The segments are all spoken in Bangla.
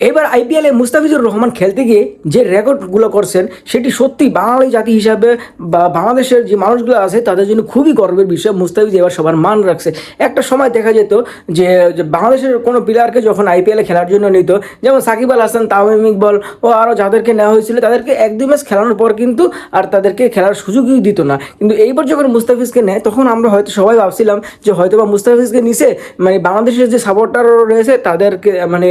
এবার আইপিএলে মুস্তাফিজুর রহমান খেলতে গিয়ে যে রেকর্ডগুলো করছেন, সেটি সত্যি বাঙালি জাতি হিসাবে বা বাংলাদেশের যে মানুষগুলো আছে, তাদের জন্য খুবই গর্বের বিষয়। মুস্তাফিজ এবার সবার মান রাখছে। একটা সময় দেখা যেত যে বাংলাদেশের কোনো প্লেয়ারকে যখন আইপিএলে খেলার জন্য নিত, যেমন সাকিব আল হাসান, তামিম ইকবল ও আরও যাদেরকে নেওয়া হয়েছিল, তাদেরকে এক দুই ম্যাচ খেলানোর পর কিন্তু আর তাদেরকে খেলার সুযোগই দিত না। কিন্তু এইবার যখন মুস্তাফিজকে নেয়, তখন আমরা হয়তো সবাই ভাবছিলাম যে হয়তো বা মুস্তাফিজকে নিছে মানে বাংলাদেশের যে সাপোর্টার রয়েছে, তাদেরকে মানে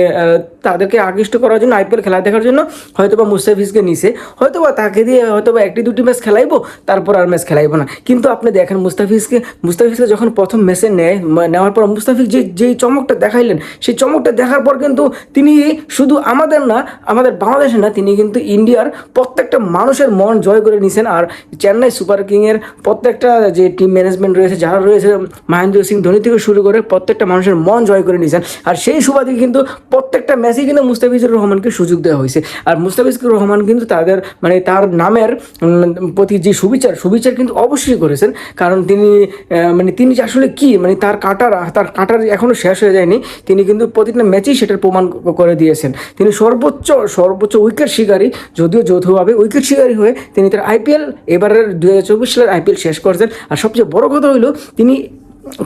তাদেরকে আকৃষ্ট করার জন্য, আইপিএল খেলা দেখার জন্য হয়তো বা মুস্তাফিজকে নিছে। হয়তো বা তাকে দিয়ে হয়তো বা একটি দুটি ম্যাচ খেলাইবো, তারপর আর ম্যাচ খেলাইবো না। কিন্তু আপনি দেখেন মুস্তাফিজকে মুস্তাফিজকে যখন প্রথম ম্যাচে নেয় নেওয়ার পর মুস্তাফিজ যে, যেই চমকটা দেখাইলেন, সেই চমকটা দেখার পর কিন্তু তিনি শুধু আমাদের না, আমাদের বাংলাদেশের না, তিনি কিন্তু ইন্ডিয়ার প্রত্যেকটা মানুষের মন জয় করে নিয়েছেন আর চেন্নাই সুপার কিংয়ের প্রত্যেকটা যে টিম ম্যানেজমেন্ট রয়েছে, যারা রয়েছে, মহেন্দ্র সিং ধোনি থেকে শুরু করে প্রত্যেকটা মানুষের মন জয় করে নিয়েছেন আর সেই সুবাদে কিন্তু প্রত্যেকটা ম্যাচেই কিন্তু মুস্তাফিজুর রহমানকে সুযোগ দেওয়া হয়েছে। আর মুস্তাফিজুর রহমান কিন্তু তাদের মানে তার নামের প্রতি যে সুবিচার সুবিচার কিন্তু অবশ্যই করেছেন। কারণ তিনি মানে তিনি যে আসলে কি মানে তার কাটার তার কাটার এখনও শেষ হয়ে যায়নি। তিনি কিন্তু প্রতিটা ম্যাচেই সেটার প্রমাণ করে দিয়েছেন। তিনি সর্বোচ্চ সর্বোচ্চ উইকেট শিকারী, যদিও যৌথভাবে উইকেট শিকারী হয়ে তিনি তার আইপিএল, এবারের দু হাজার চব্বিশ সালের আইপিএল শেষ করেছেন। আর সবচেয়ে বড় কথা হলো তিনি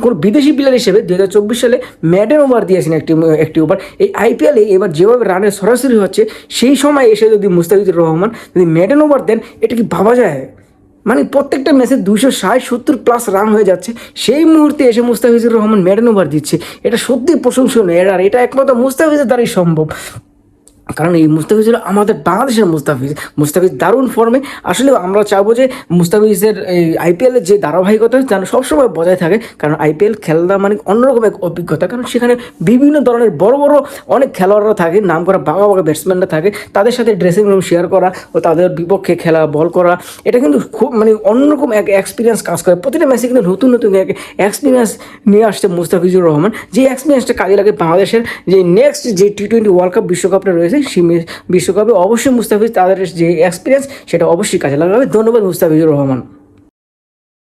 কোনো বিদেশি প্লেয়ার হিসেবে দু হাজার চব্বিশ সালে ম্যাডেন ওভার দিয়েছেন একটি একটি ওভার এই আইপিএলে এবার যেভাবে রানের সরাসরি হচ্ছে, সেই সময় এসে যদি মুস্তাফিজুর রহমান যদি ম্যাডেন ওভার দেন, এটা কি ভাবা যায়? মানে প্রত্যেকটা ম্যাচে দুশো ষাট, সত্তর প্লাস রান হয়ে যাচ্ছে। সেই মুহূর্তে এসে মুস্তাফিজুর রহমান ম্যাডেন ওভার দিচ্ছে। এটা সত্যি প্রশংসনীয় আর এটা একমাত্র মুস্তাফিজের দ্বারাই সম্ভব। কারণ এই মুস্তাফিজ হলো আমাদের বাংলাদেশের মুস্তাফিজ। মুস্তাফিজ দারুণ ফর্মে আসলে আমরা চাবো যে মুস্তাফিজের এই আইপিএলের যে ধারাবাহিকতা, যেন সবসময় বজায় থাকে। কারণ আইপিএল খেলা মানে অন্যরকম এক অভিজ্ঞতা। কারণ সেখানে বিভিন্ন ধরনের বড় বড় অনেক খেলোয়াড়রা থাকে, নাম করা বাঘা বাঘা ব্যাটসম্যানরা থাকে। তাদের সাথে ড্রেসিং রুম শেয়ার করা ও তাদের বিপক্ষে খেলা বল করা। এটা কিন্তু খুব মানে অন্যরকম এক এক্সপিরিয়েন্স কাজ করে। প্রতিটা ম্যাচে কিন্তু নতুন নতুন এক এক্সপিরিয়েন্স নিয়ে আসছে মুস্তাফিজুর রহমান। যে এক্সপিরিয়েন্সটা কাজে লাগে বাংলাদেশের। যে নেক্সট যে টি টোয়েন্টি ওয়ার্ল্ড কাপ বিশ্বকাপটা রয়েছে সেই বিশ্বকাপে অবশ্যই মুস্তাফিজ তাদের যে এক্সপিরিয়েন্স সেটা অবশ্যই কাজে লাগাবে। ধন্যবাদ মুস্তাফিজুর রহমান।